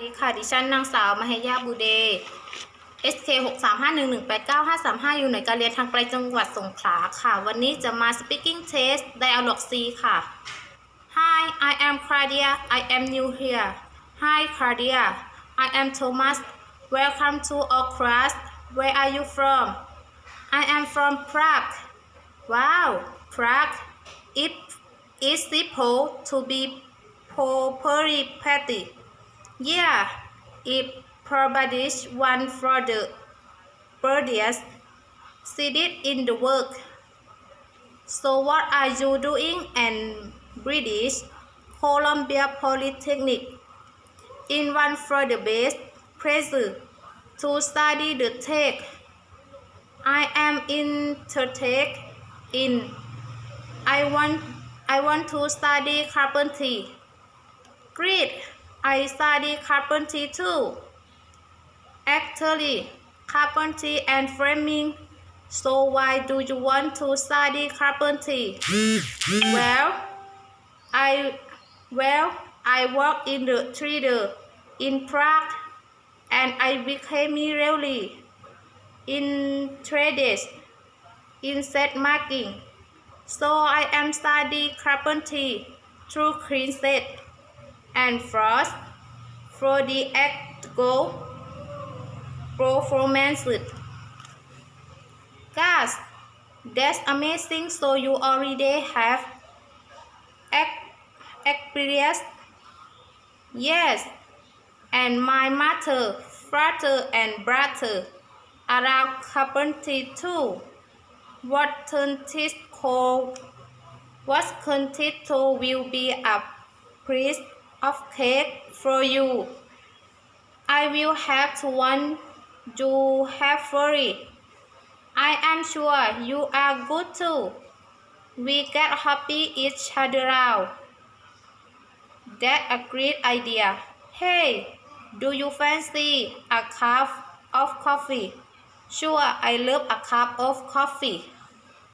สวัสดีค่ะ ดิฉันนางสาวมเหยาบูเด SK 6 3 5 1 1 8 9 5 3 5 อยู่หน่วยการเรียนทางไกลจังหวัดสงขลาค่ะ วันนี้จะมา speaking test dialogue C ค่ะ Hi I am Claudia I am new here Hi Claudia I am Thomas Welcome to our class Where are you from I am from Prague Wow Prague It is supposed to be properly petty Yeah, it provides one for the birdiest seated in the work. So what are you doing in British Columbia Polytechnic? In one for the best pleasure to study the tech. I am interested in I want I want to study carpentry. Great. I study carpentry too. Actually, carpentry and framing. So why do you want to study carpentry? well, I well I work in the theater in Prague, and I became really interested in set marking. So I am studying carpentry through clean set and frost for the act go performance. Guys, that's amazing. So you already have experience. Yes, and my mother, father, and brother around carpentry too. What contest called? What contest will be a piece of cake for you. I will have to one you have for it. I am sure you are good too. We get happy each other out. That's a great idea. Hey, do you fancy a cup of coffee? Sure, I love a cup of coffee.